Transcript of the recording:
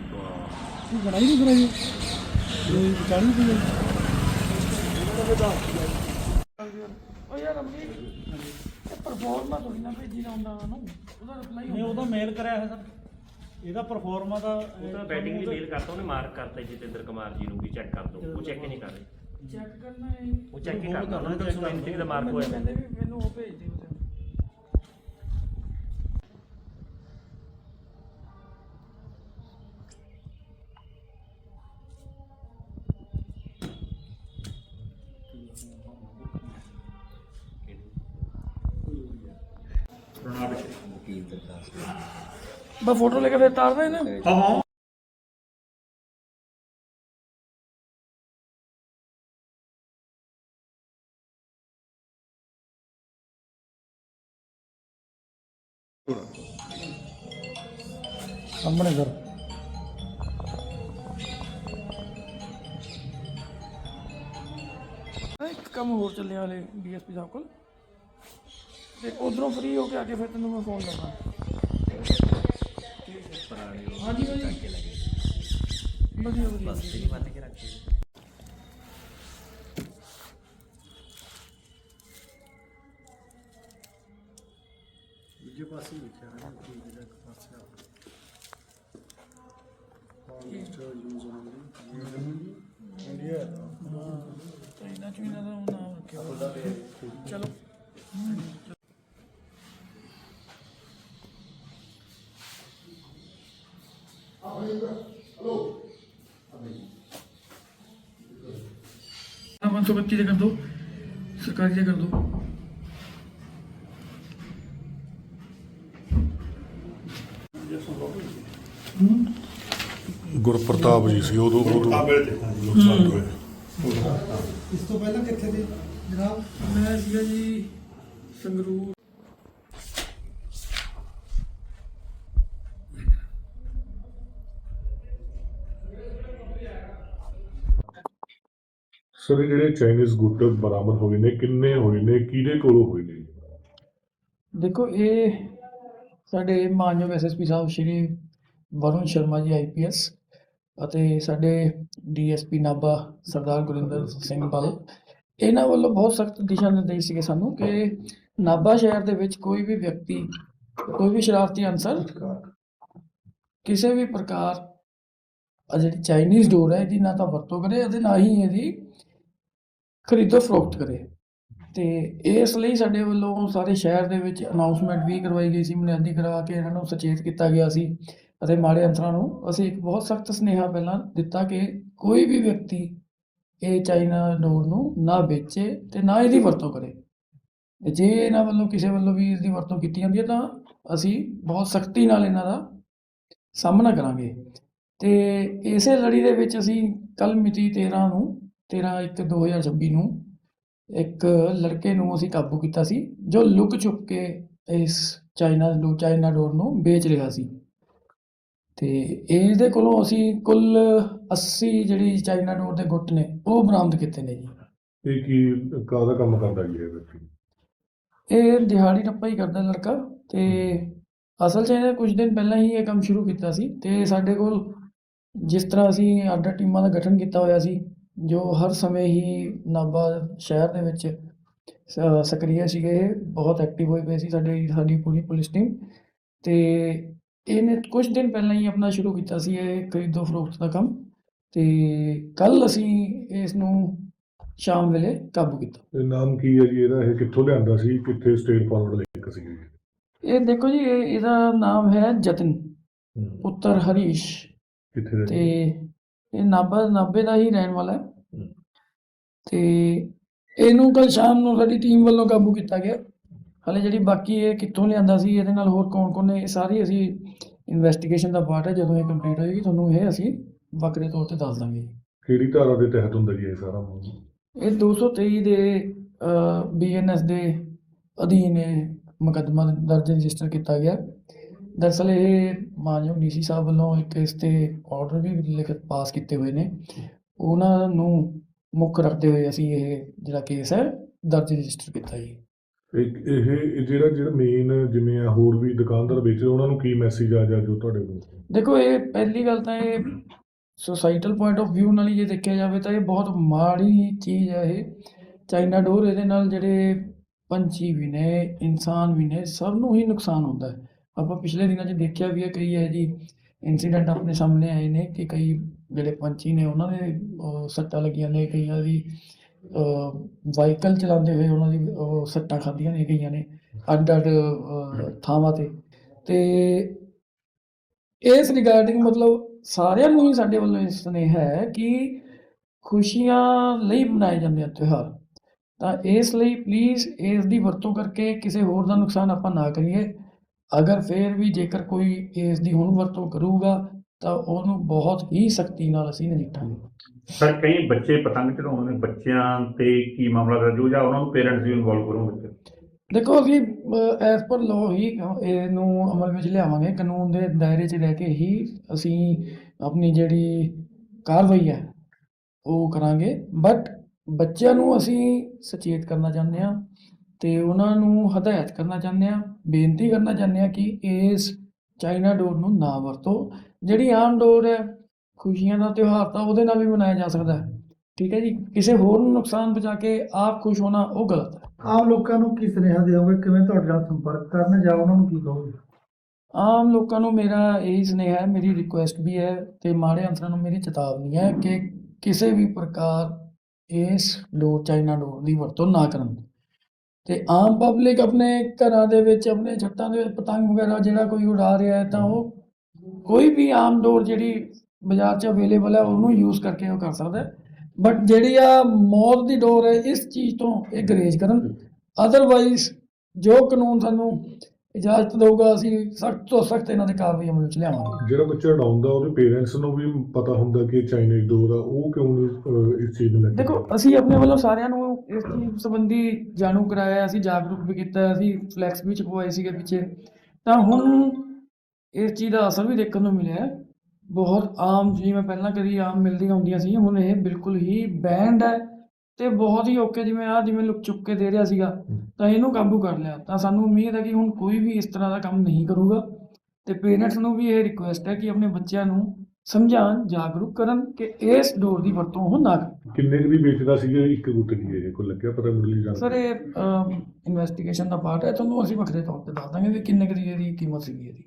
ਤੂੰ ਬਣਾਈ ਨਹੀਂ ਕਰਾਈ ਇਹ ਵਿਚਾਰੀ ਨਹੀਂ ਉਹ ਯਾਰ ਅਮਰੀ ਇਹ ਪਰਫਾਰਮਾ ਥੋੜੀ ਨਾ ਭੇਜੀ ਨਾ ਹੁੰਦਾ ਉਹਨੂੰ। ਉਹਦਾ ਰਿਪਲਾਈ ਨਹੀਂ ਉਹਦਾ ਮੇਲ ਕਰਿਆ ਹੈ ਸਰ। ਇਹਦਾ ਪਰਫਾਰਮਾ ਦਾ ਉਹ ਤਾਂ ਬੈਟਿੰਗ ਦੀ ਮੇਲ ਕਰਤਾ ਉਹਨੇ ਮਾਰਕ ਕਰਤਾ ਜਤਿੰਦਰ ਕੁਮਾਰ ਜੀ ਨੂੰ ਵੀ ਚੈੱਕ ਕਰ ਦਿਓ। ਉਹ ਚੈੱਕ ਹੀ ਨਹੀਂ ਕਰ ਰਹੇ। ਚੈੱਕ ਕਰਨਾ ਹੈ। ਉਹ ਚੈੱਕ ਹੀ ਕਰਦਾ ਉਹਨਾਂ ਦਾ ਸਪੈਲਿੰਗ ਦਾ ਮਾਰਕ ਹੋਇਆ। ਕਹਿੰਦੇ ਵੀ ਮੈਨੂੰ ਉਹ ਭੇਜ ਦਿਓ ਉਹਦੇ ਬਸ ਫੋਟੋ ਲੈ ਕੇ ਫਿਰ ਤਾਰਦਾ ਇਹਨਾਂ ਹਾਂ ਹਾਂ। ਸਾਹਮਣੇ ਕਰ। ਇੱਕ ਕੰਮ ਹੋਰ ਚੱਲਿਆ ਹਲੇ ਡੀਐਸਪੀ ਸਾਹਿਬ ਕੋਲ। ਤੇ ਉਧਰੋਂ ਫ੍ਰੀ ਹੋ ਕੇ ਆ ਕੇ ਫਿਰ ਤੈਨੂੰ ਮੈਂ ਫੋਨ ਕਰਦਾ। ਹਾਂਜੀ ਭਾਜੀ। ਵਧੀਆ ਵਧੀਆ। ਬਸ ਬੰਦ ਕੇ ਰੱਖ ਦੂਜੇ ਪਾਸੇ ਲਿਖਿਆ ਹੈ ਕਿ ਜਿਹੜਾ ਇੱਕ ਪਾਸੇ ਆ। ਇੰਸਟਾਲ ਯੂਜ਼ ਹੋਣਗੇ ਇੰਡੀਆ। ਤੇ ਇਹਨਾਂ ਚ ਵੀ ਇਹਨਾਂ ਦਾ ਨਾਮ ਰੱਖਿਆ ਹੋਇਆ। ਚਲੋ। ਸੌ ਬੱਤੀ ਦੇ ਕਰ ਦੋ ਸਰਕਾਰੀ ਦੇ ਕਰ ਦੋ। ਗੁਰਪ੍ਰਤਾਪ ਜੀ ਸੀ ਉਦੋਂ ਉਦੋਂ। ਨੁਕਸਾਨ ਹੋਇਆ ਇਸ ਤੋਂ ਪਹਿਲਾਂ ਕਿੱਥੇ ਦੀ ਜਨਾਬ? ਮੈਂ ਸੀਗਾ ਜੀ ਸੰਗਰੂਰ। ਸਰ ਜਿਹੜੇ ਚਾਈਨੀਜ਼ ਗੁੱਟ ਬਰਾਮਦ ਹੋਏ ਨੇ, ਕਿੰਨੇ ਹੋਏ ਨੇ, ਕਿਹਦੇ ਕੋਲੋਂ ਹੋਏ ਨੇ? ਦੇਖੋ, ਇਹ ਸਾਡੇ ਮਾਨਯੋਗ ਐਸਐਸਪੀ ਸਾਹਿਬ ਸ਼੍ਰੀ ਵਰੁਣ ਸ਼ਰਮਾ ਜੀ ਆਈਪੀਐਸ ਅਤੇ ਸਾਡੇ ਡੀਐਸਪੀ ਨਾਭਾ ਸਰਦਾਰ ਗੁਰਿੰਦਰ ਸਿੰਘ ਬਲ ਇਹਨਾਂ ਵੱਲੋਂ ਬਹੁਤ ਸਖਤ ਦਿਸ਼ਾ ਨਿਰਦੇਸ਼ ਸੀਗੇ ਸਾਨੂੰ ਕਿ ਨਾਭਾ ਸ਼ਹਿਰ ਦੇ ਵਿੱਚ ਕੋਈ ਵੀ ਵਿਅਕਤੀ, ਕੋਈ ਵੀ ਸ਼ਰਾਰਤੀ ਅਨਸਰ ਕਿਸੇ ਵੀ ਪ੍ਰਕਾਰ ਆ ਜਿਹੜੀ ਚਾਈਨੀਜ਼ ਡੋਰ ਹੈ, ਇਹਦੀ ਨਾ ਤਾਂ ਵਰਤੋਂ ਕਰੇ ਅਤੇ ਨਾ ਹੀ ਇਹਦੀ ਖਰੀਦੋ ਫਰੋਖਤ ਕਰੇ। ਤੇ ਇਸ ਲਈ ਸਾਡੇ ਵੱਲੋਂ ਸਾਰੇ ਸ਼ਹਿਰ ਦੇ ਵਿੱਚ ਅਨਾਉਂਸਮੈਂਟ ਵੀ ਕਰਵਾਈ ਗਈ ਸੀ ਬੁਨਿਆਦੀ ਕਰਵਾ ਕੇ ਇਹਨਾਂ ਨੂੰ ਸੁਚੇਤ ਕੀਤਾ ਗਿਆ ਸੀ ਅਤੇ ਮਾੜੇ ਅੰਸਰਾਂ ਨੂੰ ਅਸੀਂ ਇੱਕ ਬਹੁਤ ਸਖਤ ਸੁਨੇਹਾ ਪਹਿਲਾਂ ਦਿੱਤਾ ਕਿ ਕੋਈ ਵੀ ਵਿਅਕਤੀ ਇਹ ਚਾਈਨਾ ਡੋਰ ਨੂੰ ਨਾ ਵੇਚੇ ਤੇ ਨਾ ਇਹਦੀ ਵਰਤੋਂ ਕਰੇ। ਜੇ ਇਹਨਾਂ ਵੱਲੋਂ ਕਿਸੇ ਵੱਲੋਂ ਵੀ ਇਸਦੀ ਵਰਤੋਂ ਕੀਤੀ ਜਾਂਦੀ ਹੈ ਤਾਂ ਅਸੀਂ ਬਹੁਤ ਸਖਤੀ ਨਾਲ ਇਹਨਾਂ ਦਾ ਸਾਹਮਣਾ ਕਰਾਂਗੇ। ਤੇ ਇਸੇ ਲੜੀ ਦੇ ਵਿੱਚ ਅਸੀਂ ਕੱਲ ਮਿਤੀ 13 ਨੂੰ 13 1 2026 ਨੂੰ ਇੱਕ ਲੜਕੇ ਨੂੰ ਅਸੀਂ ਕਾਬੂ ਕੀਤਾ ਸੀ ਜੋ ਲੁਕ ਛੁਪ ਕੇ ਇਸ ਚਾਈਨਾ ਨੂੰ ਚਾਈਨਾ ਡੋਰ ਨੂੰ ਵੇਚ ਰਿਹਾ ਸੀ। ਤੇ ਇਹਦੇ ਕੋਲੋਂ ਅਸੀਂ ਕੁੱਲ 80 ਜਿਹੜੀ ਚਾਈਨਾ ਡੋਰ ਦੇ ਗੁੱਟ ਨੇ ਉਹ ਬਰਾਮਦ ਕੀਤੇ ਨੇ ਜੀ। ਇਹ ਕੀ ਕਾਹਦਾ ਕੰਮ ਕਰਦਾ ਜੀ ਇਹ ਵਿਅਕਤੀ? ਇਹ ਦਿਹਾੜੀ ਰੱਪਾ ਹੀ ਕਰਦਾ ਲੜਕਾ ਤੇ ਅਸਲ 'ਚ ਇਹਨੇ ਕੁਝ ਦਿਨ ਪਹਿਲਾਂ ਹੀ ਇਹ ਕੰਮ ਸ਼ੁਰੂ ਕੀਤਾ ਸੀ ਤੇ ਸਾਡੇ ਕੋਲ ਜਿਸ ਤਰ੍ਹਾਂ ਅਸੀਂ ਅੱਡ ਟੀਮਾਂ ਦਾ ਗਠਨ ਕੀਤਾ ਹੋਇਆ ਸੀ ਜੋ ਹਰ ਸਮੇਂ ਹੀ ਨਾਭਾ ਸ਼ਹਿਰ ਦੇ ਵਿੱਚ ਸ- ਸੀਗੇ ਇਹ ਬਹੁਤ ਐਕਟਿਵ ਹੋਏ ਪਏ ਸੀ ਸਾਡੇ ਸਾਡੀ ਪੂਰੀ ਪੁਲਿਸ ਟੀਮ ਤੇ ਇਹਨੇ ਕੁਝ ਦਿਨ ਪਹਿਲਾਂ ਹੀ ਆਪਣਾ ਸ਼ੁਰੂ ਕੀਤਾ ਸੀ ਇਹ ਖਰੀਦੋ ਫਰੋਖਤ ਦਾ ਕੰਮ। ਤੇ ਕੱਲ ਅਸੀਂ ਇਸ ਨੂੰ ਸ਼ਾਮ ਵੇਲੇ ਕਾਬੂ ਕੀਤਾ। ਇਹ ਨਾਮ ਕੀ ਹੈ ਜੀ ਇਹਦਾ? ਇਹ ਕਿੱਥੋਂ ਲਿਆਂਦਾ ਸੀ? ਕਿੱਥੇ ਸਟੇਟ ਫਾਰਵਰਡ ਲਿੰਕ ਸੀ? ਜੀ ਇਹ ਦੇਖੋ ਜੀ ਇਹ ਇਹਦਾ ਨਾਮ ਹੈ ਜਤਨ ਪੁੱਤਰ ਹਰੀਸ਼। ਕਿੱਥੇ ਦਾ ਤੇ ਜੀ? ਇਹ ਨਾਭਾ ਨਾਭੇ ਦਾ ਹੀ ਰਹਿਣ ਵਾਲਾ ਹੈ। ਤੇ ਇਹਨੂੰ ਕੱਲ ਸ਼ਾਮ ਨੂੰ ਸਾਡੀ ਟੀਮ ਵੱਲੋਂ ਕਾਬੂ ਕੀਤਾ ਗਿਆ। ਹਲੇ ਜਿਹੜੀ ਬਾਕੀ ਇਹ ਕਿੱਥੋਂ ਲਿਆਂਦਾ ਸੀ ਇਹਦੇ ਨਾਲ ਹੋਰ ਕੌਣ ਕੌਣ ਨੇ ਇਹ ਸਾਰੀ ਅਸੀਂ ਇਨਵੈਸਟੀਗੇਸ਼ਨ ਦਾ ਪਾਰਟ ਹੈ ਜਦੋਂ ਇਹ ਕੰਪਲੀਟ ਹੋਏਗੀ ਤੁਹਾਨੂੰ ਇਹ ਅਸੀਂ ਵੱਖਰੇ ਤੌਰ ਤੇ ਦੱਸ ਦਾਂਗੇ। ਕਿਹੜੀ ਧਾਰਾ ਦੇ ਤਹਿਤ ਹੁੰਦਾ ਜੀ ਇਹ ਸਾਰਾ ਮਾਮਲਾ? ਇਹ 223 ਦੇ ਬੀਐਨਐਸ ਦੇ ਅਧੀਨ ਇਹ ਮੁਕੱਦਮਾ ਦਰਜ ਰਜਿਸਟਰ ਕੀਤਾ ਗਿਆ। ਦਰਅਸਲ ਇਹ ਮਾਨਯੋਗ ਡੀਸੀ ਸਾਹਿਬ ਵੱਲੋਂ ਇੱਕ ਇਸ ਤੇ ਆਰਡਰ ਵੀ ਲਿਖਤ ਪਾਸ ਕੀਤੇ ਹੋਏ ਨੇ। ਉਹਨਾਂ ਨੂੰ ਮੁੱਖ ਰੱਖਦੇ ਹੋਏ ਅਸੀਂ ਇਹ ਜਿਹੜਾ ਕੇਸ ਹੈ ਦਰਜ ਰਜਿਸਟਰ ਕੀਤਾ ਜੀ। ਇੱਕ ਇਹ ਇਹ ਜਿਹੜਾ ਜਿਹੜਾ ਮੇਨ ਜਿਵੇਂ ਆ ਹੋਰ ਵੀ ਦੁਕਾਨਦਾਰ ਵੇਚਦੇ ਉਹਨਾਂ ਨੂੰ ਕੀ ਮੈਸੇਜ ਆ ਜਾ ਜੋ ਤੁਹਾਡੇ ਕੋਲ? ਦੇਖੋ ਇਹ ਪਹਿਲੀ ਗੱਲ ਤਾਂ ਇਹ ਸੋਸਾਈਟਲ ਪੁਆਇੰਟ ਆਫ View ਨਾਲ ਹੀ ਜੇ ਦੇਖਿਆ ਜਾਵੇ ਤਾਂ ਇਹ ਬਹੁਤ ਮਾੜੀ ਚੀਜ਼ ਹੈ ਇਹ। ਚਾਈਨਾ ਡੋਰ ਇਹਦੇ ਨਾਲ ਜਿਹੜੇ ਪੰਛੀ ਵੀ ਨੇ ਇਨਸਾਨ ਵੀ ਨੇ ਸਭ ਨੂੰ ਹੀ ਨੁਕਸਾਨ ਹੁੰਦਾ ਹੈ। ਆਪਾਂ ਪਿਛਲੇ ਦਿਨਾਂ 'ਚ ਦੇਖਿਆ ਵੀ ਹੈ ਕਈ ਹੈ ਜੀ ਇਨਸੀਡੈਂਟ ਆਪਣੇ ਸਾਹਮਣੇ ਆਏ ਨੇ ਕਿ ਕਈ ਜਿਹੜੇ ਪੰਛੀ ਨੇ ਉਹਨਾਂ ਦੇ ਸੱਟਾਂ ਲੱਗੀਆਂ ਨੇ ਕਈਆਂ ਦੀ ਵਾਹੀਕਲ ਚਲਾਉਂਦੇ ਹੋਏ ਉਹਨਾਂ ਦੀ ਸੱਟਾਂ ਖਾਧੀਆਂ ਨੇ ਕਈਆਂ ਨੇ ਅੱਡ ਅੱਡ ਥਾਵਾਂ ਤੇ। ਤੇ ਇਸ ਰਿਗਾਰਡਿੰਗ ਮਤਲਬ ਸਾਰਿਆਂ ਨੂੰ ਹੀ ਸਾਡੇ ਵੱਲੋਂ ਇਹ ਸੁਨੇਹਾ ਹੈ ਕਿ ਖੁਸ਼ੀਆਂ ਲਈ ਮਨਾਏ ਜਾਂਦੇ ਆ ਤਿਉਹਾਰ। ਤਾਂ ਇਸ ਲਈ ਪਲੀਜ਼ ਇਸ ਦੀ ਵਰਤੋਂ ਕਰਕੇ ਕਿਸੇ ਹੋਰ ਦਾ ਨੁਕਸਾਨ ਆਪਾਂ ਨਾ ਕਰੀਏ। ਅਗਰ ਫੇਰ ਵੀ ਜੇਕਰ ਕੋਈ ਇਸ ਦੀ ਹੁਣ ਵਰਤੋਂ ਕਰੂਗਾ ਤਾਂ ਉਹਨੂੰ ਬਹੁਤ ਹੀ ਸਖਤੀ ਨਾਲ ਅਸੀਂ ਨਜਿੱਠਾਂਗੇ। ਸਰ ਕਈ ਬੱਚੇ ਪਤੰਗ ਚੜਾਉਂਦੇ ਨੇ ਬੱਚਿਆਂ ਤੇ ਕੀ ਮਾਮਲਾ ਦਰਜ ਹੋ ਜਾਂ ਉਹਨਾਂ ਨੂੰ ਪੇਰੈਂਟਸ ਵੀ ਇਨਵੋਲਵ ਕਰੋਗੇ ਦੇਖੋ ਅਸੀਂ ਐਸ ਪਰ ਲਾਅ ਹੀ ਇਹਨੂੰ ਅਮਲ ਵਿੱਚ ਲਿਆਵਾਂਗੇ ਕਾਨੂੰਨ ਦੇ ਦਾਇਰੇ 'ਚ ਰਹਿ ਕੇ ਹੀ ਅਸੀਂ ਆਪਣੀ ਜਿਹੜੀ ਕਾਰਵਾਈ ਹੈ ਉਹ ਕਰਾਂਗੇ। ਬਟ ਬੱਚਿਆਂ ਨੂੰ ਅਸੀਂ ਸੁਚੇਤ ਕਰਨਾ ਚਾਹੁੰਦੇ ਹਾਂ ਤੇ ਉਹਨਾਂ ਨੂੰ ਹਦਾਇਤ ਕਰਨਾ ਚਾਹੁੰਦੇ ਹਾਂ ਬੇਨਤੀ ਕਰਨਾ ਚਾਹੁੰਦੇ ਹਾਂ ਕਿ ਇਸ ਚਾਈਨਾ ਡੋਰ ਨੂੰ ਨਾ ਵਰਤੋ। ਜਿਹੜੀ ਆਮ ਡੋਰ ਹੈ ਖੁਸ਼ੀਆਂ ਦਾ ਤਿਉਹਾਰ ਤਾਂ ਉਹਦੇ ਨਾਲ ਵੀ ਮਨਾਇਆ ਜਾ ਸਕਦਾ ਹੈ। ਠੀਕ ਹੈ ਜੀ? ਕਿਸੇ ਹੋਰ ਨੂੰ ਨੁਕਸਾਨ ਪਹੁੰਚਾ ਕੇ ਆਪ ਖੁਸ਼ ਹੋਣਾ ਉਹ ਗਲਤ ਹੈ। ਆਮ ਲੋਕਾਂ ਨੂੰ ਕੀ ਸੁਨੇਹਾ ਦਿਓਗੇ ਕਿਵੇਂ ਤੁਹਾਡੇ ਨਾਲ ਸੰਪਰਕ ਕਰਨ ਜਾਂ ਉਹਨਾਂ ਨੂੰ ਕੀ ਕਹੋਗੇ? ਆਮ ਲੋਕਾਂ ਨੂੰ ਮੇਰਾ ਇਹੀ ਸੁਨੇਹਾ ਹੈ ਮੇਰੀ ਰਿਕੁਐਸਟ ਵੀ ਹੈ ਤੇ ਮਾੜੇ ਅਨਸਰਾਂ ਨੂੰ ਮੇਰੀ ਚੇਤਾਵਨੀ ਹੈ ਕਿ ਕਿਸੇ ਵੀ ਪ੍ਰਕਾਰ ਇਸ ਡੋਰ ਚਾਈਨਾ ਡੋਰ ਦੀ ਵਰਤੋਂ ਨਾ ਕਰਨ। ਤੇ ਆਮ ਪਬਲਿਕ ਆਪਣੇ ਘਰਾਂ ਦੇ ਵਿੱਚ, ਆਪਣੇ ਛੱਤਾਂ ਦੇ ਵਿੱਚ ਪਤੰਗ ਵਗੈਰਾ ਜਿਹੜਾ ਕੋਈ ਉਡਾ ਰਿਹਾ ਹੈ ਤਾਂ ਉਹ ਕੋਈ ਵੀ ਆਮ ਡੋਰ ਜਿਹੜੀ ਬਾਜ਼ਾਰ 'ਚ ਅਵੇਲੇਬਲ ਹੈ, ਉਹਨੂੰ ਯੂਜ਼ ਕਰਕੇ ਉਹ ਕਰ ਸਕਦਾ ਬਟ ਜਿਹੜੀ ਆ ਮੌਤ ਦੀ ਡੋਰ ਹੈ, ਇਸ ਚੀਜ਼ ਤੋਂ ਇਹ ਗਰੇਜ ਕਰਨ। ਅਦਰਵਾਈਜ਼ ਜੋ ਕਾਨੂੰਨ ਸਾਨੂੰ ਇਜਾਜ਼ਤ ਦੇਊਗਾ, ਅਸੀਂ ਸਖਤ ਤੋਂ ਸਖਤ ਇਹਨਾਂ ਦੇ ਕਾਰਵਾਈ ਅਮਲ ਵਿੱਚ ਲਿਆਵਾਂਗੇ। ਜਿਹੜਾ ਬੱਚਾ ਉਡਾਉਂਦਾ ਉਹਦੇ ਪੇਰੈਂਟਸ ਨੂੰ ਵੀ ਪਤਾ ਹੁੰਦਾ ਕਿ ਚਾਈਨੀਜ਼ ਡੋਰ ਆ, ਉਹ ਇਸ ਚੀਜ਼ ਨੂੰ ਲੈ ਕੇ ਦੇਖੋ ਅਸੀਂ ਆਪਣੇ ਵੱਲੋਂ ਸਾਰਿਆਂ ਨੂੰ ਇਸ ਚੀਜ਼ ਸੰਬੰਧੀ ਜਾਣੂ ਕਰਾਇਆ ਅਸੀਂ ਜਾਗਰੂਕ ਵੀ ਕੀਤਾ ਅਸੀਂ ਫਲੈਕਸ ਵੀ ਛਪਵਾਏ ਸੀਗੇ ਪਿੱਛੇ। ਤਾਂ ਹੁਣ ਇਸ ਚੀਜ਼ ਦਾ ਅਸਰ ਵੀ ਦੇਖਣ ਨੂੰ ਮਿਲਿਆ। ਬਹੁਤ ਆਮ ਜਿਵੇਂ ਪਹਿਲਾਂ ਕਦੀ ਆਮ ਮਿਲਦੀਆਂ ਹੁੰਦੀਆਂ ਸੀ ਹੁਣ ਇਹ ਬਿਲਕੁਲ ਹੀ ਬੈਂਡ ਹੈ ਤੇ ਬਹੁਤ ਹੀ ਓਕੇ ਜਿਵੇਂ ਆ ਜਿਵੇਂ ਲੁਕ ਚੁੱਕ ਕੇ ਦੇ ਰਿਹਾ ਸੀਗਾ ਤਾਂ ਇਹਨੂੰ ਕਾਬੂ ਕਰ ਲਿਆ। ਤਾਂ ਸਾਨੂੰ ਉਮੀਦ ਹੈ ਕਿ ਹੁਣ ਕੋਈ ਵੀ ਇਸ ਤਰ੍ਹਾਂ ਦਾ ਕੰਮ ਨਹੀਂ ਕਰੂਗਾ ਤੇ ਪੇਰੈਂਟਸ ਨੂੰ ਵੀ ਇਹ ਰਿਕੁਐਸਟ ਹੈ ਕਿ ਆਪਣੇ ਬੱਚਿਆਂ ਨੂੰ ਸਮਝਾਉਣ ਜਾਗਰੂਕ ਕਰਨ ਕਿ ਇਸ ਡੋਰ ਦੀ ਵਰਤੋਂ ਉਹ ਨਾ ਕਿੰਨੇ ਕੁ ਦੀ ਵੇਚਦਾ ਸੀਗਾ? ਇੱਕ ਗੁੱਟ ਦੀ ਇਹ ਕੋਈ ਲੱਗਿਆ ਪਤਾ ਮੁੱਢਲੀ ਜਾਣ ਸਰ ਇਹ ਇਨਵੈਸਟੀਗੇਸ਼ਨ ਦਾ ਪਾਰਟ ਹੈ ਤੁਹਾਨੂੰ ਅਸੀਂ ਵੱਖਰੇ ਤੌਰ ਤੇ ਦੱਸ ਦਾਂਗੇ ਵੀ ਕਿੰਨੇ ਕੁ ਦੀ ਇਹਦੀ ਕੀਮਤ ਸੀਗੀ ਇਹਦੀ।